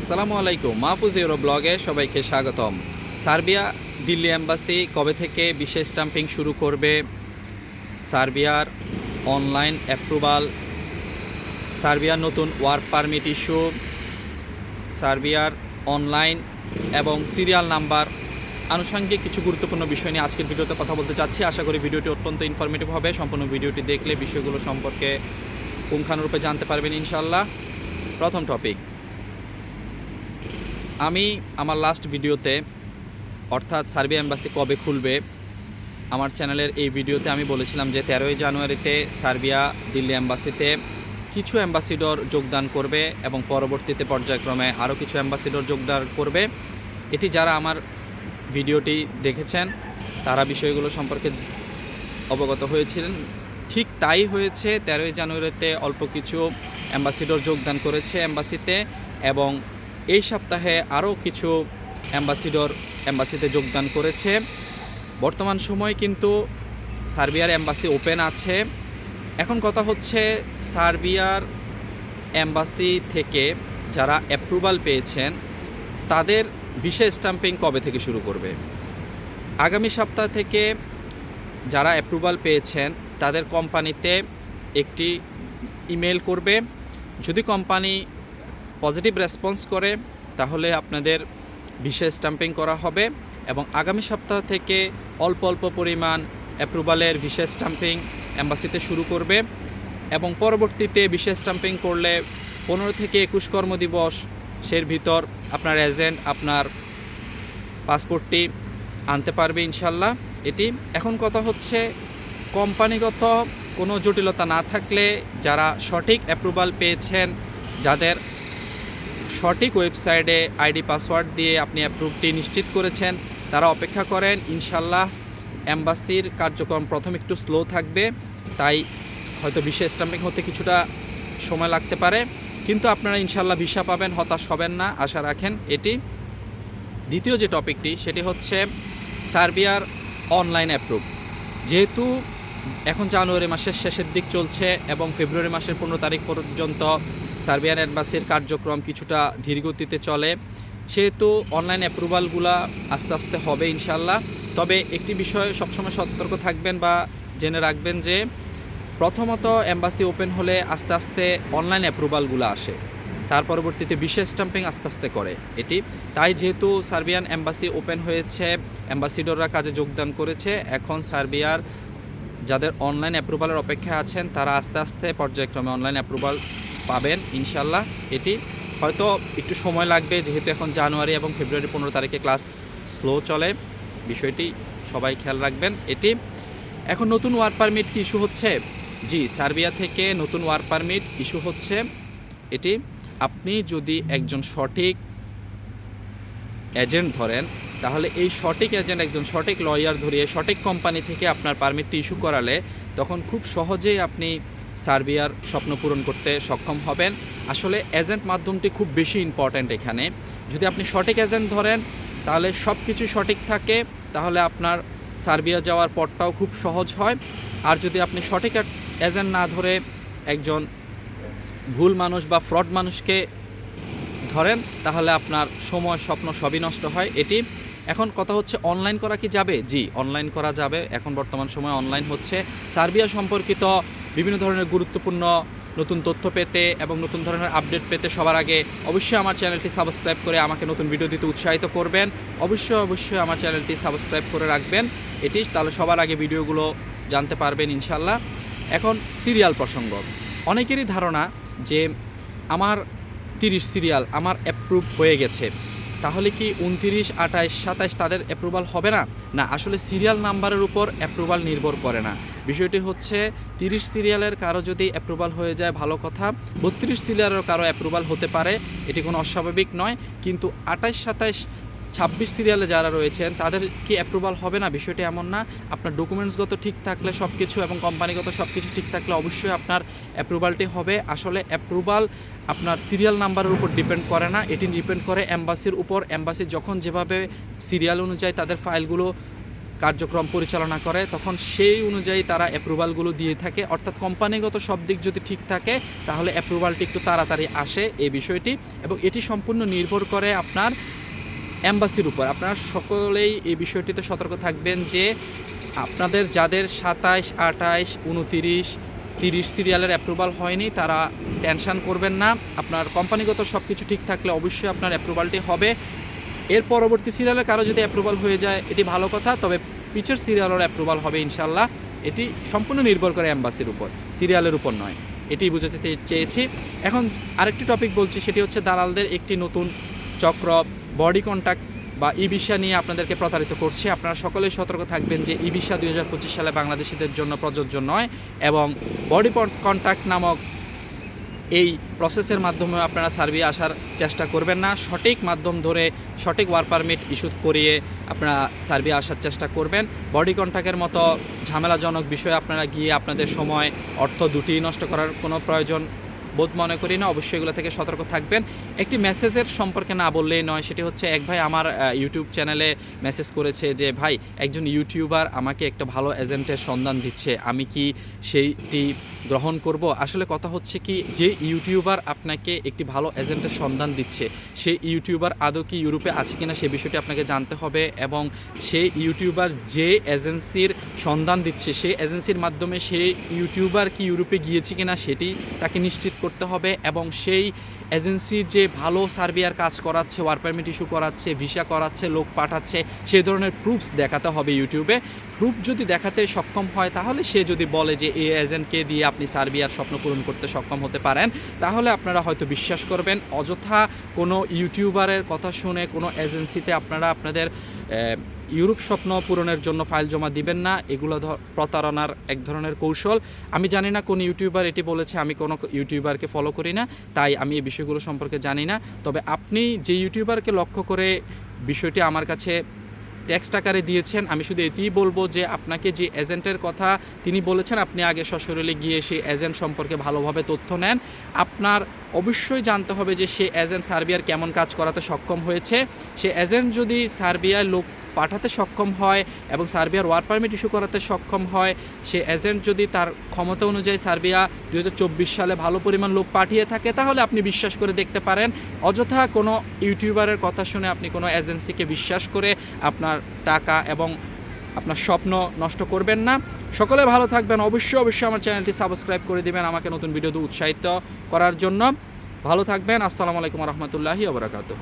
আসসালামু আলাইকুম, মাহফুজ ইউরো ব্লগে সবাইকে স্বাগতম। সার্বিয়া দিল্লি অ্যাম্বাসি কবে থেকে বিশেষ স্টাম্পিং শুরু করবে? সার্বিয়ার অনলাইন অ্যাপ্রুভাল, সার্বিয়ার নতুন ওয়ার্ক পারমিট ইস্যু, সার্বিয়ার অনলাইন এবং সিরিয়াল নাম্বার। আনুষঙ্গিক কিছু গুরুত্বপূর্ণ বিষয় নিয়ে আজকের ভিডিওতে কথা বলতে চাচ্ছি। আশা করি ভিডিওটি অত্যন্ত ইনফরমেটিভ হবে। সম্পূর্ণ ভিডিওটি দেখলে বিষয়গুলো সম্পর্কে পুঙ্খানুরূপে জানতে পারবেন ইনশাল্লাহ প্রথম টপিক আমি আমার লাস্ট ভিডিওতে অর্থাৎ সার্বিয়া এম্বাসি কবে খুলবে, আমার চ্যানেলের এই ভিডিওতে আমি বলেছিলাম যে তেরোই জানুয়ারিতে সার্বিয়া দিল্লি অ্যাম্বাসিতে কিছু অ্যাম্বাসিডর যোগদান করবে এবং পরবর্তীতে পর্যায়ক্রমে আরও কিছু অ্যাম্বাসিডর যোগদান করবে। এটি যারা আমার ভিডিওটি দেখেছেন, তারা বিষয়গুলো সম্পর্কে অবগত হয়েছিলেন। ঠিক তাই হয়েছে, তেরোই জানুয়ারিতে অল্প কিছু অ্যাম্বাসিডর যোগদান করেছে অ্যাম্বাসিতে এবং এই সপ্তাহে আরও কিছু অ্যাম্বাসিডর অ্যাম্বাসিতে যোগদান করেছে। বর্তমান সময় কিন্তু সার্বিয়ার অ্যাম্বাসি ওপেন আছে। এখন কথা হচ্ছে সার্বিয়ার অ্যাম্বাসি থেকে যারা অ্যাপ্রুভাল পেয়েছেন, তাদের বিশেষ স্টাম্পিং কবে থেকে শুরু করবে? আগামী সপ্তাহ থেকে যারা অ্যাপ্রুভাল পেয়েছেন, তাদের কোম্পানিতে একটি ইমেল করবে। যদি কোম্পানি পজিটিভ রেসপন্স করে, তাহলে আপনাদের বিশেষ স্টাম্পিং করা হবে এবং আগামী সপ্তাহ থেকে অল্প অল্প পরিমাণ অ্যাপ্রুভালের বিশেষ স্টাম্পিং অ্যাম্বাসিতে শুরু করবে এবং পরবর্তীতে বিশেষ স্টাম্পিং করলে পনেরো থেকে একুশ কর্মদিবস সের ভিতর আপনার এজেন্ট আপনার পাসপোর্টটি আনতে পারবে ইনশাল্লাহ। এটি এখন কথা হচ্ছে, কোম্পানিগত কোনো জটিলতা না থাকলে যারা সঠিক অ্যাপ্রুভাল পেয়েছেন, যাদের সঠিক ওয়েবসাইটে আইডি, পাসওয়ার্ড দিয়ে আপনি অ্যাপ্রুভটি নিশ্চিত করেছেন। তারা অপেক্ষা করেন ইনশাল্লাহ অ্যাম্বাসির কার্যক্রম প্রথম একটু স্লো থাকবে, তাই হয়তো বিশেষ স্টাম্পিং হতে কিছুটা সময় লাগতে পারে। কিন্তু আপনারা ইনশাল্লাহ ভিসা পাবেন, হতাশ হবেন না, আশা রাখেন এটি। দ্বিতীয় যে টপিকটি, সেটি হচ্ছে সার্বিয়ার অনলাইন অ্যাপ্রুভ। যেহেতু এখন জানুয়ারি মাসের শেষের দিক চলছে এবং ফেব্রুয়ারি মাসের পনেরো তারিখ পর্যন্ত সার্বিয়ান অ্যাম্বাসির কার্যক্রম কিছুটা ধীরগতিতে চলে, সেহেতু অনলাইন অ্যাপ্রুভালগুলো আস্তে আস্তে হবে ইনশাল্লাহ তবে একটি বিষয় সবসময় সতর্ক থাকবেন বা জেনে রাখবেন যে, প্রথমত অ্যাম্বাসি ওপেন হলে আস্তে আস্তে অনলাইন অ্যাপ্রুভালগুলো আসে। তার পরবর্তীতে বিশেষ স্টাম্পিং আস্তে আস্তে করে এটি। তাই যেহেতু সার্বিয়ান অ্যাম্বাসি ওপেন হয়েছে, অ্যাম্বাসিডররা কাজে যোগদান করেছে, এখন সার্বিয়ার যাদের অনলাইন অ্যাপ্রুভালের অপেক্ষায় আছেন, তারা আস্তে আস্তে পর্যায়ক্রমে অনলাইন অ্যাপ্রুভাল পাবেন ইনশাল্লাহ এটি হয়তো একটু সময় লাগবে, যেহেতু এখন জানুয়ারি এবং ফেব্রুয়ারি পনেরো তারিখে ক্লাস স্লো চলে। বিষয়টি সবাই খেয়াল রাখবেন। এটি এখন নতুন ওয়ার্ক পারমিট কি ইস্যু হচ্ছে? জি, সার্বিয়া থেকে নতুন ওয়ার্ক পারমিট ইস্যু হচ্ছে। এটি আপনি যদি একজন সঠিক এজেন্ট ধরেন তাহলে এই সঠিক এজেন্ট একজন সঠিক লয়ার ধরিয়ে, সঠিক কোম্পানি থেকে আপনার পারমিটটি ইস্যু করালে তখন খুব সহজেই আপনি সার্বিয়ার স্বপ্ন পূরণ করতে সক্ষম হবেন। আসলে এজেন্ট মাধ্যমটি খুব বেশি ইম্পর্ট্যান্ট এখানে। যদি আপনি সঠিক এজেন্ট ধরেন, তাহলে সব কিছু সঠিক থাকে, তাহলে আপনার সার্বিয়া যাওয়ার পথটাও খুব সহজ হয়। আর যদি আপনি সঠিক এজেন্ট না ধরে একজন ভুল মানুষ বা ফ্রড মানুষকে ধরেন, তাহলে আপনার সময়, স্বপ্ন সবই নষ্ট হয়। এটি এখন কথা হচ্ছে অনলাইন করা কি যাবে? জি অনলাইন করা যাবে। এখন বর্তমান সময় অনলাইন হচ্ছে। সার্বিয়া সম্পর্কিত বিভিন্ন ধরনের গুরুত্বপূর্ণ নতুন তথ্য পেতে এবং নতুন ধরনের আপডেট পেতে সবার আগে অবশ্যই আমার চ্যানেলটি সাবস্ক্রাইব করে আমাকে নতুন ভিডিও দিতে উৎসাহিত করবেন। অবশ্যই অবশ্যই আমার চ্যানেলটি সাবস্ক্রাইব করে রাখবেন। এটি তাহলে সবার আগে ভিডিওগুলো জানতে পারবেন ইনশাল্লাহ এখন সিরিয়াল প্রসঙ্গ। অনেকেরই ধারণা যে আমার তিরিশ সিরিয়াল আমার অ্যাপ্রুভ হয়ে গেছে। তাহলে কি উনতিরিশ, আঠাইশ, সাতাইশ তাদের অ্যাপ্রুভাল হবে না? না, আসলে সিরিয়াল নাম্বারের উপর অ্যাপ্রুভাল নির্ভর করে না। বিষয়টি হচ্ছে, তিরিশ সিরিয়ালের কারও যদি অ্যাপ্রুভাল হয়ে যায়, ভালো কথা। বত্রিশ সিরিয়ালেরও কারও অ্যাপ্রুভাল হতে পারে, এটি কোনো অস্বাভাবিক নয়। কিন্তু আঠাশ সাতাইশ ছাব্বিশ সিরিয়ালে যারা রয়েছেন, তাদের কি অ্যাপ্রুভাল হবে না? বিষয়টি এমন না। আপনার ডকুমেন্টসগত ঠিক থাকলে সব কিছু এবং কোম্পানিগত সব কিছু ঠিক থাকলে অবশ্যই আপনার অ্যাপ্রুভালটি হবে। আসলে অ্যাপ্রুভাল আপনার সিরিয়াল নাম্বারের উপর ডিপেন্ড করে না। এটি ডিপেন্ড করে অ্যাম্বাসির উপর। অ্যাম্বাসি যখন যেভাবে সিরিয়াল অনুযায়ী তাদের ফাইলগুলো কার্যক্রম পরিচালনা করে, তখন সেই অনুযায়ী তারা অ্যাপ্রুভালগুলো দিয়ে থাকে। অর্থাৎ কোম্পানিগত সব দিক যদি ঠিক থাকে, তাহলে অ্যাপ্রুভালটি একটু তাড়াতাড়ি আসে এই বিষয়টি। এবং এটি সম্পূর্ণ নির্ভর করে আপনার অ্যাম্বাসির উপর। আপনারা সকলেই এই বিষয়টিতে সতর্ক থাকবেন যে আপনাদের যাদের সাতাইশ আটাইশ উনতিরিশ, তিরিশ সিরিয়ালের অ্যাপ্রুভাল হয়নি, তারা টেনশান করবেন না। আপনার কোম্পানিগত সব কিছু ঠিক থাকলে অবশ্যই আপনার অ্যাপ্রুভালটি হবে। এর পরবর্তী সিরিয়ালে কারও যদি অ্যাপ্রুভাল হয়ে যায়, এটি ভালো কথা, তবে পিচের সিরিয়ালের অ্যাপ্রুভাল হবে ইনশাল্লাহ এটি সম্পূর্ণ নির্ভর করে অ্যাম্বাসির উপর সিরিয়ালের উপর নয়। এটি বুঝাতে চেয়েছি। এখন আরেকটি টপিক বলছি, সেটি হচ্ছে দালালদের একটি নতুন চক্র বডি কন্ট্যাক্ট বা ই ভিসা নিয়ে আপনাদেরকে প্রতারিত করছে। আপনারা সকলেই সতর্ক থাকবেন যে ই ভিসা দুই সালে বাংলাদেশিদের জন্য প্রযোজ্য নয় এবং বডি কন্ট্যাক্ট নামক এই প্রসেসের মাধ্যমে আপনারা সার্বিয়া আসার চেষ্টা করবেন না। সঠিক মাধ্যম ধরে সঠিক ওয়ার পারমিট ইস্যু করিয়ে আপনারা সার্বিয়া আসার চেষ্টা করবেন। বডি কন্ট্যাক্টের মতো ঝামেলাজনক বিষয়ে আপনারা গিয়ে আপনাদের সময়, অর্থ দুটি নষ্ট করার কোনো প্রয়োজন বোধ মনে করি না, অবশ্যই এগুলো থেকে সতর্ক থাকবেন। একটি মেসেজের সম্পর্কে না বললেই নয়, সেটি হচ্ছে এক ভাই আমার ইউটিউব চ্যানেলে মেসেজ করেছে যে, ভাই, একজন ইউটিউবার আমাকে একটা ভালো এজেন্টের সন্ধান দিচ্ছে, আমি কি সেইটি গ্রহণ করব? আসলে কথা হচ্ছে কি, যে ইউটিউবার আপনাকে একটি ভালো এজেন্টের সন্ধান দিচ্ছে, সেই ইউটিউবার আদৌ কি ইউরোপে আছে কিনা সে বিষয়টি আপনাকে জানতে হবে এবং সেই ইউটিউবার যে এজেন্সির সন্ধান দিচ্ছে, সেই এজেন্সির মাধ্যমে সেই ইউটিউবার কি ইউরোপে গিয়েছে কিনা সেটি তাকে নিশ্চিত করতে হবে এবং সেই এজেন্সি যে ভালো সার্বিয়ার কাজ করাচ্ছে, ওয়ার পারমিট ইস্যু করাচ্ছে, ভিসা করাচ্ছে, লোক পাঠাচ্ছে সেই ধরনের প্রুফস দেখাতে হবে ইউটিউবে। প্রুফ যদি দেখাতে সক্ষম হয়, তাহলে সে যদি বলে যে এই এজেন্টকে দিয়ে আপনি সার্বিয়ার স্বপ্ন পূরণ করতে সক্ষম হতে পারেন, তাহলে আপনারা হয়তো বিশ্বাস করবেন। অযথা কোনো ইউটিউবারের কথা শুনে কোনো এজেন্সিতে আপনারা আপনাদের ইউরোপ স্বপ্ন পূরণের জন্য ফাইল জমা দিবেন না, এগুলো প্রতারণার এক ধরনের কৌশল। আমি জানি না কোন ইউটিউবার এটি বলেছে, আমি কোনো ইউটিউবারকে ফলো করি না, তাই আমি এই বিষয়গুলো সম্পর্কে জানি না। তবে আপনি যে ইউটিউবারকে লক্ষ্য করে বিষয়টি আমার কাছে ট্যাক্স আকারে দিয়েছেন, আমি শুধু এটিই বলব যে আপনাকে যে এজেন্টের কথা তিনি বলেছেন, আপনি আগে সশরীরে গিয়ে সেই এজেন্ট সম্পর্কে ভালোভাবে তথ্য নেন। আপনার অবশ্যই জানতে হবে যে সে এজেন্ট সার্বিয়ার কেমন কাজ করাতে সক্ষম হয়েছে। সে এজেন্ট যদি সার্বিয়ার লোক পাঠাতে সক্ষম হয় এবং সার্বিয়ার ওয়ার পারমিট ইস্যু করাতে সক্ষম হয়, সে এজেন্ট যদি তার ক্ষমতা অনুযায়ী সার্বিয়া দু হাজার চব্বিশ সালে ভালো পরিমাণ লোক পাঠিয়ে থাকে, তাহলে আপনি বিশ্বাস করে দেখতে পারেন। অযথা কোনো ইউটিউবারের কথা শুনে আপনি কোনো এজেন্সিকে বিশ্বাস করে আপনার টাকা এবং আপনার স্বপ্ন নষ্ট করবেন না। সকলে ভালো থাকবেন। অবশ্যই অবশ্যই আমার চ্যানেলটি সাবস্ক্রাইব করে দিবেন আমাকে নতুন ভিডিওতে উৎসাহিত করার জন্য। ভালো থাকবেন। আসসালামু আলাইকুম রহমতুল্লাহি আবরাকাতহ